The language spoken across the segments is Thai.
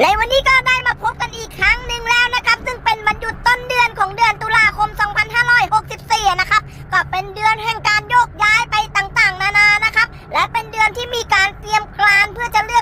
ในวันนี้ก็ได้มาพบกันอีกครั้งหนึ่งแล้วนะครับ ซึ่งเป็นวันหยุดต้นเดือนของเดือนตุลาคม 2564 นะครับ ก็เป็นเดือนแห่งการโยกย้ายไปต่างๆ นานานะครับ และเป็นเดือนที่มีการเตรียมการเพื่อจะเลือก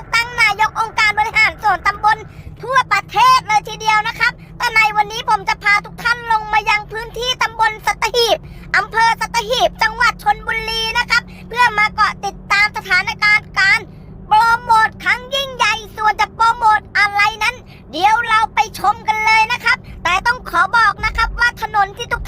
เดี๋ยวเราไปชมกันเลยนะครับ แต่ต้องขอบอกนะครับว่าถนนที่ทุก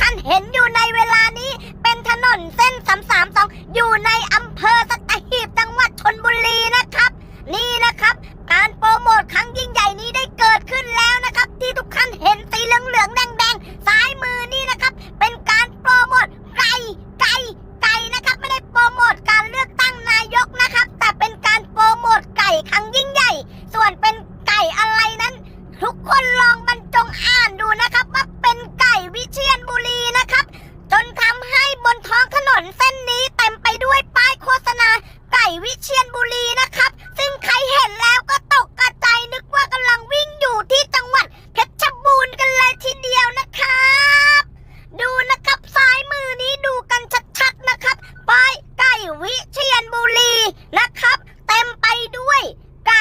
ทุกคนลอง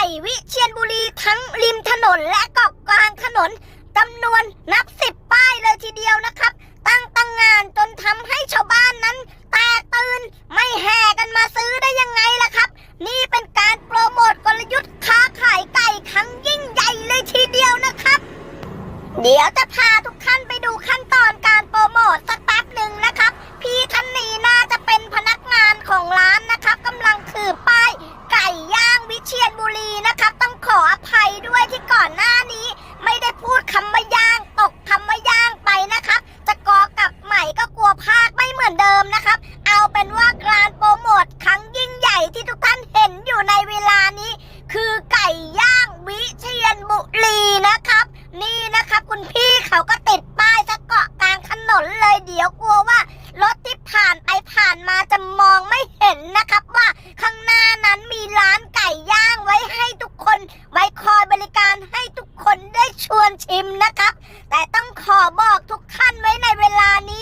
ญ่วิเชียนบุรีทั้งริมถนนและเกาะกลางถนนจำนวนนับสิบป้ายเลยทีเดียวนะครับ ตั้งตั้งงานจนทำให้ชาว นะครับ นี่นะครับ คุณพี่เขาก็ติดป้ายสะเกาะกลางถนนเลยเดี๋ยวกลัวว่ารถที่ผ่านไปผ่านมาจะมองไม่เห็นนะครับว่าข้างหน้านั้นมีร้านไก่ย่างไว้ให้ทุกคน ไว้คอยบริการให้ทุกคนได้ชวนชิมนะครับ แต่ต้องขอบอกทุกท่านไว้ในเวลานี้